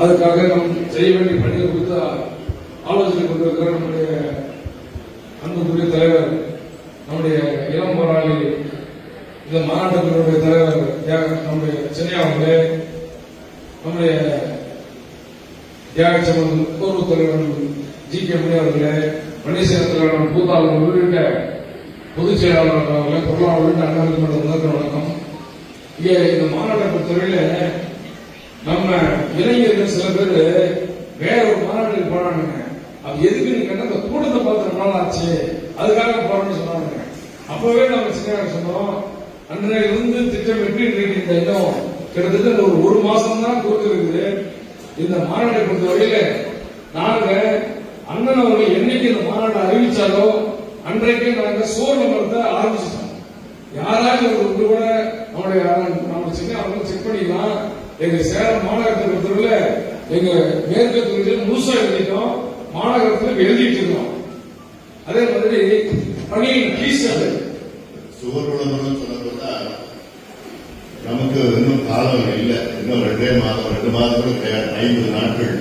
அதுக்காக நாம் செய்ய வேண்டிய பணிகள் குறித்து ஆலோசனை கொண்டிருக்கிற நம்முடைய அன்புக்குரிய தலைவர் நம்முடைய இளம் போராளி இந்த மாநாட்டத்தினுடைய தலைவர் தியாக- நம்முடைய சென்னை அவர்களே நம்முடைய தியாகச்சமன் பூர்வ தலைவர் ஜி. கே. மணி அவர்களே பன்னீர்செல்வம் தலைவர் பூத்தாளர் உள்ளிட்ட பொதுச் செயலாளர் அவர்களே பொருளாளர் உள்ளிட்ட அனைவருக்கும் வணக்கம். இங்கே இந்த மாநாட்டை பொறுத்தவரையில நம்ம இளைஞர்கள் சில பேர் வேற ஒரு மாநாட்டுக்கு போறானுங்க அது எதுக்கு நீங்க கேட்டா, இந்த கூட்டத்தை பார்த்து ரொம்ப நாள் ஆச்சு? அதுக்காக போறோம்னு சொன்னாங்க அப்பவே நம்ம சின்ன சொன்னோம். அன்றையிலிருந்து திட்டமிட்டு இன்றைக்கு இந்த இடம் கிட்டத்தட்ட ஒரு ஒரு மாசம் தான் கொடுத்துருக்குது. இந்த மாநாட்டை பொறுத்த வரையில நாங்க அண்ணன் அவர்கள் என்னைக்கு இந்த மாநாட்டை அறிவிச்சாலோ அன்றைக்கு நாங்க சோழ மரத்தை ஆரம்பிச்சிட்டோம். யாராவது ஒரு கூட நம்முடைய நம்ம சின்ன அவங்க செக் பண்ணிக்கலாம் எங்க சேலம் மாநகரத்தை பொறுத்தவரையில எங்க மேற்கு தொகுதியில் முழுசா எழுதிட்டோம். மாநகரத்தில் எழுதிட்டு இருக்கோம். அதே மாதிரி பணியின் கீசல் அது. சுவர் நமக்கு இன்னும் காலம் இல்லை. இன்னும் ரெண்டே மாதம் ரெண்டு மாதம் கூட கிடையாது. ஐம்பது நாட்கள்.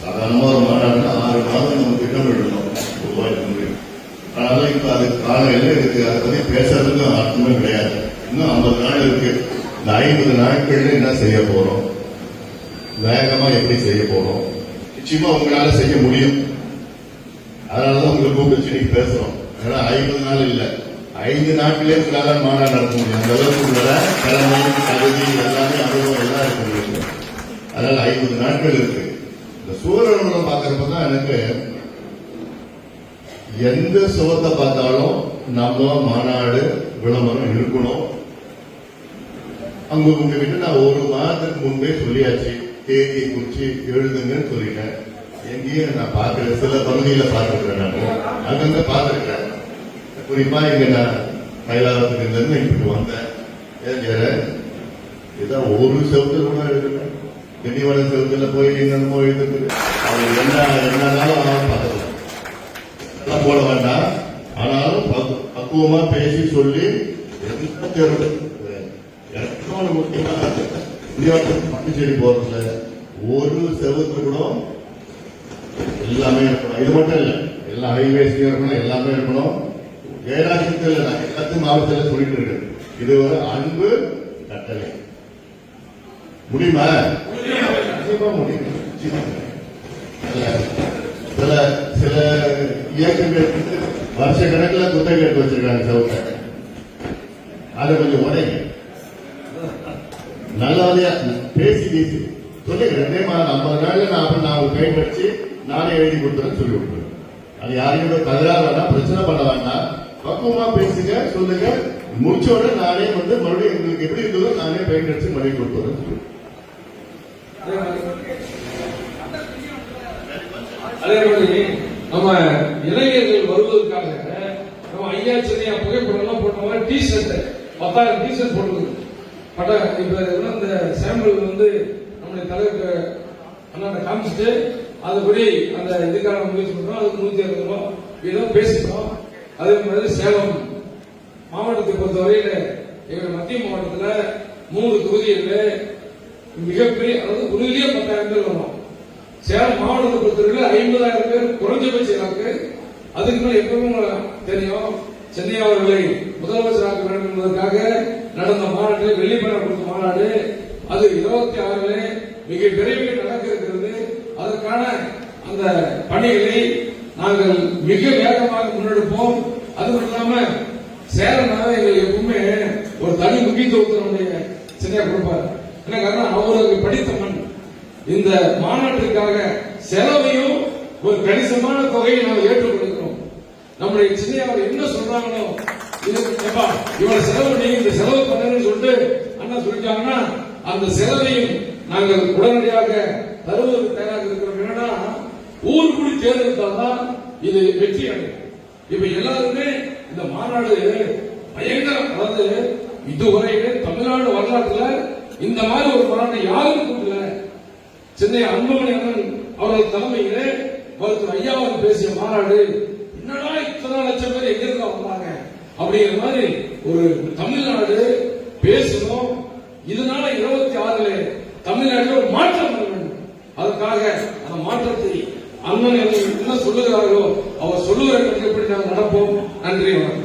சாதாரணமா ஒரு மாநாடுனா ஆறு மாதம் நம்ம திட்டமிடணும். ரூபாய் நன்றி அதனால இப்ப அது காலம் இல்லை இருக்கு. அதை பத்தி பேசுறதுக்கு அர்த்தமே கிடையாது இன்னும் ஐம்பது நாள் இருக்கு இந்த ஐம்பது நாட்கள்ல என்ன செய்ய போறோம்? வேகமா எப்படி செய்ய போறோம்? நிச்சயமா உங்களால செய்ய முடியும். அதனாலதான் உங்களை கூப்பிட்டு நீங்க பேசுறோம். ஏன்னா ஐம்பது நாள் இல்ல. ஐந்து நாட்களே உங்களால மாநாடு நடத்த முடியும். அந்த அளவுக்கு உங்களோட திறமை தகுதி எல்லாமே அனுபவம் எல்லாம் இருக்கு உங்களுக்கு அதனால ஐம்பது நாட்கள் இருக்கு. இந்த சூழலும் பாக்குறப்ப தான் எனக்கு எந்த சுகத்தை பார்த்தாலும் நம்ம மாநாடு விளம்பரம் இருக்கணும் அங்க உங்ககிட்ட நான் ஒரு மாதத்துக்கு முன்பே சொல்லியாச்சு தேதி குறிச்சு எழுதுங்கன்னு சொல்லிட்டேன். எங்கேயும் நான் பார்க்கல. சில பகுதியில பார்த்துருக்கிறேன் நான். அங்கங்க பார்த்துருக்கிறேன். குறிப்பா இங்க நான் மயிலாடுதுறையில இருந்து இங்கிட்டு வந்தேன். ஏன் இதான் ஒரு செவத்துல கூட எழுதுறேன். திண்டிவனம் செவத்துல போய் என்னமோ எழுதுறது அவங்க என்ன என்னன்னாலும் அவன் பார்த்துக்கலாம் அதெல்லாம் போட வேண்டாம். ஆனாலும் பக்கு- பக்குவமா பேசி சொல்லி எந்த தேர்வு எலக்ட்ரான முக்கியமா இந்தியாவுக்கு போறதுல ஒரு செவத்து கூட எல்லாமே இருக்கணும் இது மட்டும் இல்ல எல்லா ஹைவேஸ்லயும் இருக்கணும் எல்லாமே இருக்கணும் ஜெயராஜத்தில் நான் மாவட்டத்தில் சொல்லிட்டு இருக்கு இது ஒரு அன்பு கட்டளை முடியுமா முடியும் சில சில இயக்கங்கள் வருஷ கணக்கில் குத்தகை எடுத்து வச்சிருக்காங்க சவுத்தை அதை கொஞ்சம் உடைங்க நல்லவதையா பேசி பேசி. சொல்லி ரெண்டே மாதம் ஐம்பது நாள்ல நான் நான் ஒரு பெயிண்ட் நானே எழுதி கொடுத்துறேன்னு சொல்லி விட்டுருவேன். அது யாரையும் தகராறு வேண்டாம் பிரச்சனை பண்ண வேண்டாம். பக்குவமா பேசுங்க சொல்லுங்க. முடிச்சோட நானே வந்து மறுபடியும் உங்களுக்கு எப்படி இருந்ததோ நானே பெயிண்ட் அடிச்சு மறுபடியும் கொடுத்துறேன் சொல்லி. அதே மாதிரி அதே மாதிரி நம்ம இளைஞர்கள் வருவதற்காக நம்ம ஐயா சென்னையா புகைப்படம் எல்லாம் போட்ட மாதிரி டி ஷர்ட் பத்தாயிரம் டி ஷர்ட் போட்டுருக்கு பட்டா இப்ப இந்த சாம்பிள் வந்து நம்முடைய தலைவருக்கு அண்ணாண்ட காமிச்சிட்டு அதுபடி அந்த இதுக்கான முயற்சி பண்றோம் அதுக்கு நூத்தி அறுபது ரூபா இதெல்லாம் பேசிட்டோம் அதே மாதிரி சேலம் மாவட்டத்தை பொறுத்தவரையில எங்க மத்திய மாவட்டத்தில் மூணு தொகுதிகளில் மிகப்பெரிய அதாவது உறுதியே பத்தாயிரம் பேர் வரும் சேலம் மாவட்டத்தை பொறுத்தவரையில் ஐம்பதாயிரம் பேர் குறைஞ்சபட்ச இலக்கு. அதுக்கு மேலே எப்பவும் தெரியும். சென்னை அவர்களை முதலமைச்சராக்க வேண்டும் என்பதற்காக நடந்த மாநாட்டில் வெள்ளிப்பட கொடுத்த மாநாடு. அது இருபத்தி ஆறிலே மிக விரைவில் நடக்க இருக்கிறது. அதற்கான அந்த பணிகளை நாங்கள் மிக வேகமாக முன்னெடுப்போம். அது மட்டும் இல்லாம சேலம்னால எங்களுக்கு எப்பவுமே ஒரு தனி முக்கியத்துவத்தை நம்முடைய சென்னையா கொடுப்பார். என்ன காரணம்? அவருக்கு படித்த மண். இந்த மாநாட்டிற்காக செலவையும் ஒரு கணிசமான தொகையை நாம் ஏற்றுக்கொள்கிறோம். நம்முடைய அவர் என்ன சொல்றாங்களோ இதுப்பா இவ்வளவு செலவு நீங்க இந்த செலவு பண்ணுங்கன்னு சொல்லிட்டு அண்ணா சொல்லிட்டாங்கன்னா அந்த செலவையும் நாங்கள் உடனடியாக தருவதற்கு தயாராக இருக்கிறோம். என்னன்னா ஊர் கூடி தேர்ந்தெடுத்தால்தான் இது வெற்றி அடையும். இப்ப எல்லாருமே இந்த மாநாடு பயங்கர அதாவது இதுவரையிலே தமிழ்நாடு வரலாற்றுல இந்த மாதிரி ஒரு மாநாடு யாரும் கூட்டல. சென்னை அன்புமணி அண்ணன் அவர்கள் தலைமையிலே மருத்துவர் ஐயாவது பேசிய மாநாடு என்னடா லட்சம் பேர் எங்க இருந்தா வந்தாங்க? அப்படிங்கிற மாதிரி ஒரு தமிழ்நாடு பேசணும். இதனால இருபத்தி ஆறுல தமிழ்நாட்டில் ஒரு மாற்றம் வர வேண்டும். அதற்காக அந்த மாற்றத்தை அண்ணன் என்ன சொல்லுகிறார்களோ அவர் சொல்லுகிற எப்படி நாங்கள் நடப்போம்? நன்றி வணக்கம்.